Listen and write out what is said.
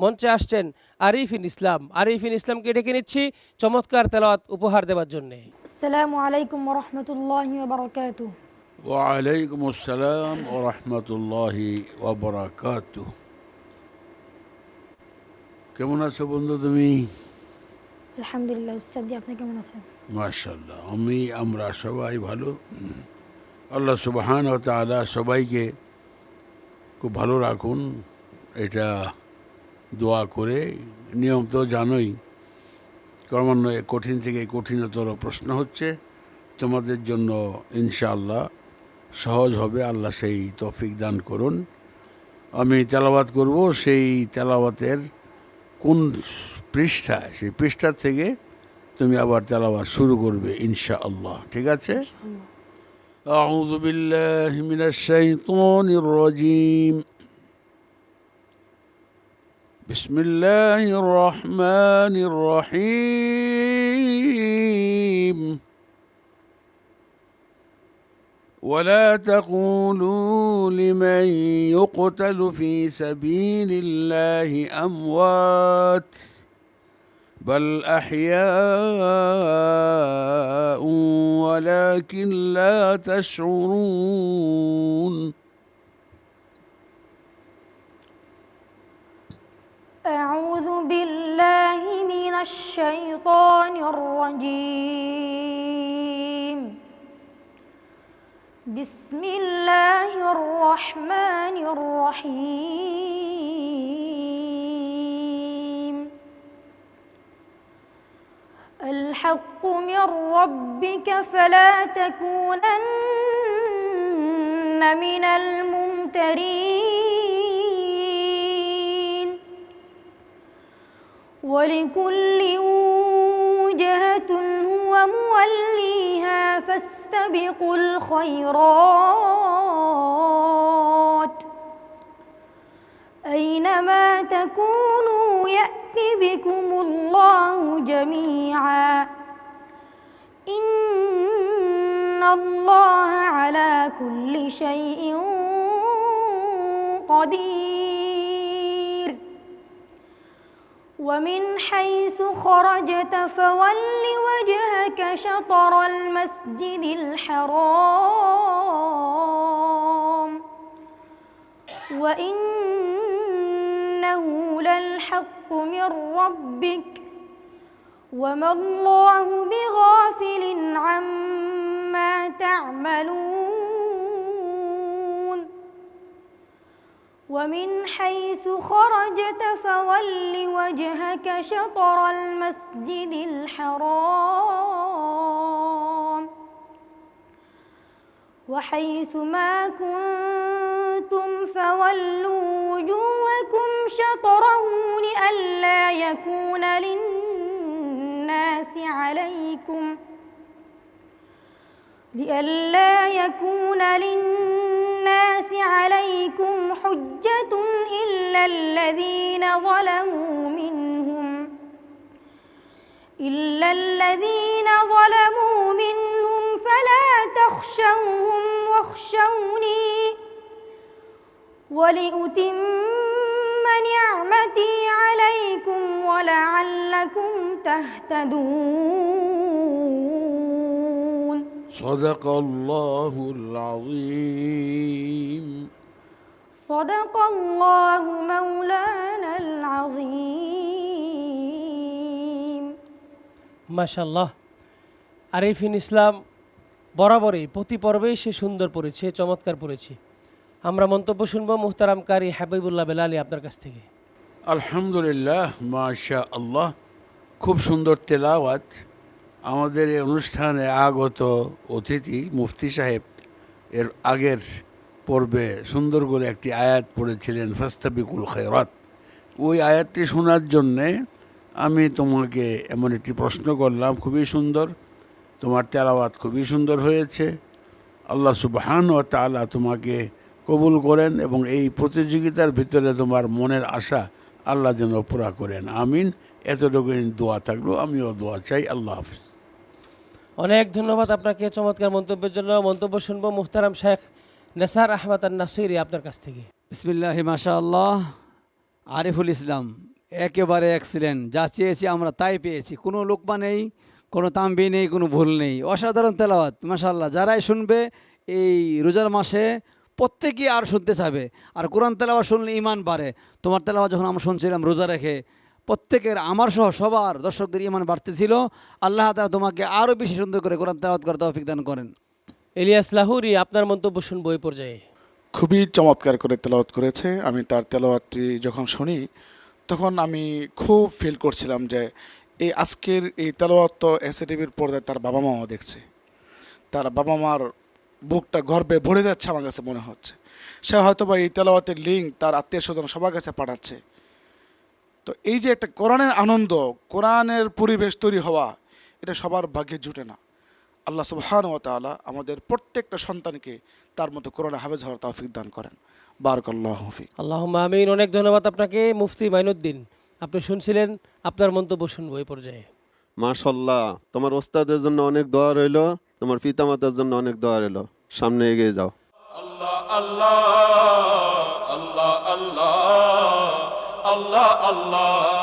মঞ্চে আসছেন আরিফিন ইসলাম। আরিফিন ইসলামকে ডেকে নিচ্ছি চমৎকার তেলাওয়াত উপহার দেওয়ার জন্য। আসসালামু আলাইকুম বারাকাতু আসসালাম বারাকাতু কেমন আছো বন্ধু তুমি? আলহামদুলিল্লাহ আপনি কেমন আছেন? মাশাআল্লাহ আমি আমরা সবাই ভালো। আল্লাহ সুবহান ও তাআলা সবাইকে খুব ভালো রাখুন। এটা দোয়া করে নিয়ম তো জানোই ক্রমান্বয়ে কঠিন থেকে কঠিনতর প্রশ্ন হচ্ছে তোমাদের জন্য ইনশাআল্লাহ সহজ হবে আল্লাহ সেই তৌফিক দান করুন আমি তেলাওয়াত করব সেই তেলাওয়াতের কোন পৃষ্ঠায় সেই পৃষ্ঠা থেকে তুমি আবার তেলাওয়াত শুরু করবে ইনশাআল্লাহ ঠিক আছে أعوذ بالله من الشيطان الرجيم بسم الله الرحمن الرحيم. ولا تقولوا لمن يقتل في سبيل الله أموات بل أحياء ولكن لا تشعرون. أعوذ بالله من الشيطان الرجيم. بسم الله الرحمن الرحيم. الحق من ربك فلا تكونن من الممترين. ولكل وجهة هو موليها فاستبقوا الخيرات. أينما تكونوا يأت بكم الله جميعا. إن الله على كل شيء قدير. ومن حيث خرجت فول وجهك شطر المسجد الحرام. وإنه للحق من ربك. وما الله بغافل عما تعملون. ومن حيث خرجت فول وجهك شطر المسجد الحرام. وحيث ما كنتم فولوا وجوهكم شطره لئلا يكون للناس عليكم لئلا يكون للناس عليكم حجة إلا الذين ظلموا منهم إلا الذين ظلموا منهم فلا تخشوهم واخشوني ولأتم نعمتي عليكم ولعلكم تهتدون. صدق الله العظيم صدق الله مولانا العظيم মাশাল্লাহ আরিফিন ইসলাম বরাবরই প্রতি পর্বেই সে সুন্দর পড়েছে চমৎকার পড়েছে আমরা মন্তব্য শুনবো মুহতারাম কারি হাবিবুল্লাহ বেলালি আপনার কাছ থেকে আলহামদুলিল্লাহ মাশা আল্লাহ খুব সুন্দর তেলাওয়াত আমাদের এই অনুষ্ঠানে আগত অতিথি মুফতি সাহেব এর আগের পর্বে সুন্দর করে একটি আয়াত পড়েছিলেন, ফাস্তাবিকুল খৈরাত ওই আয়াতটি শোনার জন্যে আমি তোমাকে এমন একটি প্রশ্ন করলাম, খুবই সুন্দর। তোমার তেলাওয়াত খুবই সুন্দর হয়েছে। আল্লাহ সুবহান ও তাআলা তোমাকে কবুল করেন এবং এই প্রতিযোগিতার ভিতরে তোমার মনের আশা আল্লাহ যেন পুরা করেন। আমিন। এতটুকু দোয়া থাকল। আমিও দোয়া চাই। আল্লাহ হাফিজ। অনেক ধন্যবাদ আপনাকে চমৎকার মন্তব্যের জন্য। মন্তব্য শুনব মুহতারাম শেখ নেসার আহমদ আন নাসিরি আপনার কাছ থেকে। বিসমিল্লাহ মাশা আল্লাহ আরিফুল ইসলাম, একেবারে এক্সিলেন্ট যা চেয়েছি আমরা তাই পেয়েছি। কোনো লোকমা নেই, কোনো তাম্বি নেই, কোনো ভুল নেই। অসাধারণ তেলাওয়াত মাসাল্লাহ যারাই শুনবে, এই রোজার মাসে প্রত্যেকেই আর শুনতে চাবে আর কোরআন তেলাওয়াত শুনলে ইমান বাড়ে। তোমার তেলাওয়াত যখন আমরা শুনছিলাম, রোজা রেখে প্রত্যেকের আমার সহ সবার দর্শকদের ইমান বাড়তেছিল। আল্লাহ তালা তোমাকে আরও বেশি সুন্দর করে কোরআন তেলাওয়াত করে তৌফিক দান করেন। এলিয়াস লাহুরি আপনার মন্তব্য শুনব এই পর্যায়ে। খুবই চমৎকার করে তেলাওয়াত করেছে। আমি তার তেলাওয়াতটি যখন শুনি তখন আমি খুব ফিল করছিলাম যে এই আজকের এই তেলাওয়াত তো এসএ টিভির পর্দায় তার বাবা মাও দেখছে। তার বাবা মার বুকটা গর্বে ভরে যাচ্ছে আমার কাছে মনে হচ্ছে। সে হয়তো বা এই তেলাওয়াতের লিঙ্ক তার আত্মীয় স্বজন সবার কাছে পাঠাচ্ছে। তো এই যে একটা কোরআনের আনন্দ কোরআনের পরিবেশ তৈরি হওয়া এটা সবার ভাগ্যে জুটে না। আল্লাহ সুবহান ও তাআলা আমাদের প্রত্যেকটা সন্তানকে তার মতো কোরআনে হাফেজ হওয়ার তৌফিক দান করেন। বারাকাল্লাহ ফিক। আল্লাহ আমিন। অনেক ধন্যবাদ আপনাকে মুফতি মাইনুদ্দিন। আপনি শুনছিলেন আপনার মন্তব্য শুনব এই পর্যায়ে। মাশাল্লাহ তোমার ওস্তাদের জন্য অনেক দোয়া রইল তোমার পিতামাতার জন্য অনেক দোয়া রইল। সামনে এগিয়ে যাও। আল্লাহ আল্লাহ। Allah Allah.